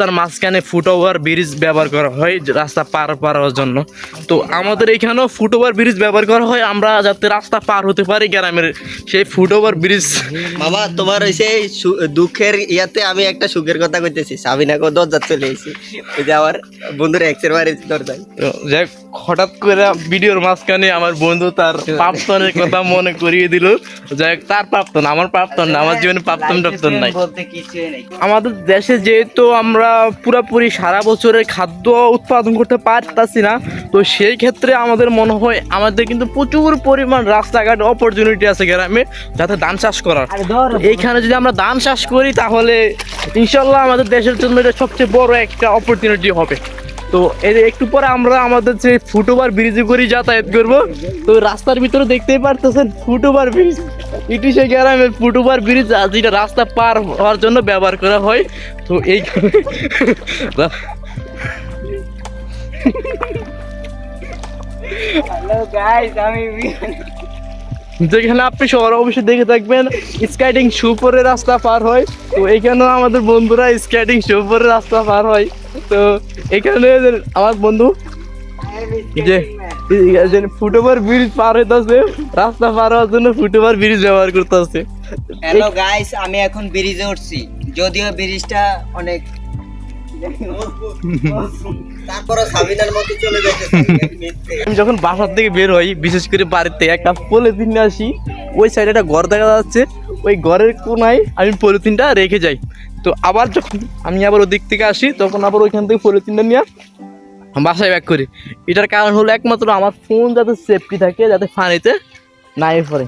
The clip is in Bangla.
তার মাঝখানে ফুটওভার ব্রিজ ব্যবহার করা হয় রাস্তা পার পাওয়ার জন্য। তো আমাদের এখানেও ফুটওভার ব্রিজ ব্যবহার করা হয় আমরা যাতে রাস্তা পার হতে পারি গ্রামের সেই ফুটওভার ব্রিজ। বাবা তোমার ওই সেই দুঃখের ইয়াতে আমি একটা সুখের কথা কইতেছি। সাবিনাকে দরজা চলে এসেছি ওই যে আমার বন্ধুর এক্সের বাড়ি দরজায়। তো যাই হোক, হঠাৎ করে ভিডিওর মাঝখানে আমার বন্ধু তার প্রাপ্তনের কথা মনে করিয়ে দিল। যাই হোক, তার প্রাপ্তন আমার প্রাপ্তন না আমার জীবনে প্রাপ্তন টাপ্তন নাই। বলতে কিছুই নেই। আমাদের দেশে যেহেতু আমরা পুরোপুরি সারা বছরের খাদ্য উৎপাদন করতে পারতাছি না। তো সেই ক্ষেত্রে আমাদের মনে হয় আমাদের কিন্তু প্রচুর পরিমাণ রাস্তাঘাট অপরচুনিটি আছে গ্রামে যাতে ধান চাষ করার। এইখানে যদি আমরা ধান চাষ করি তাহলে ইনশাল্লাহ আমাদের দেশের জন্য এটা সবচেয়ে বড় একটা অপরচুনিটি হবে। তো যে একটু পরে আমরা আমাদের যে ফুটওভার ব্রিজে করে যাতায়াত করব। তো রাস্তার ভিতরে দেখতেই পারতেছেন ফুটওভার ব্রিজ এটি সেই গ্রামের ফুটওভার ব্রিজ আর যেটা রাস্তা পার হওয়ার জন্য ব্যবহার করা হয়। তো এই যেখানে আপনি শহর অবশ্যই দেখে থাকবেন স্কেটিং শু পরে রাস্তা পার হয়। তো এইখানেও আমাদের বন্ধুরা স্কেটিং শু পরে রাস্তা পার হয়। তো এখানে আমার বন্ধু যে ফুটওভার ব্রিজ পার হইতাছে রাস্তা পার হওয়ার জন্য ফুটওভার ব্রিজ ব্যবহার করতেছে। হ্যালো গাইস আমি এখন ব্রিজে উঠছি। যদিও ব্রিজটা অনেক তারপরে সাবিনার মতো চলে যাচ্ছে আমি যখন বাসার থেকে বের হই বিশেষ করে বাড়িতে একটা পলিথিন নিয়ে আসি ওই সাইডে একটা ঘর দেখা যাচ্ছে ওই ঘরের কোনায় আমি পলিথিনটা রেখে যাই। তো আবার যখন আমি আবার ওদিক থেকে আসি তখন আবার ওইখান থেকে পলিথিনটা নিয়ে বাসায় ব্যাক করি। এটার কারণ হলো একমাত্র আমার ফোন যাতে সেফটি থাকে, যাতে ফানিতে নাই পড়ে।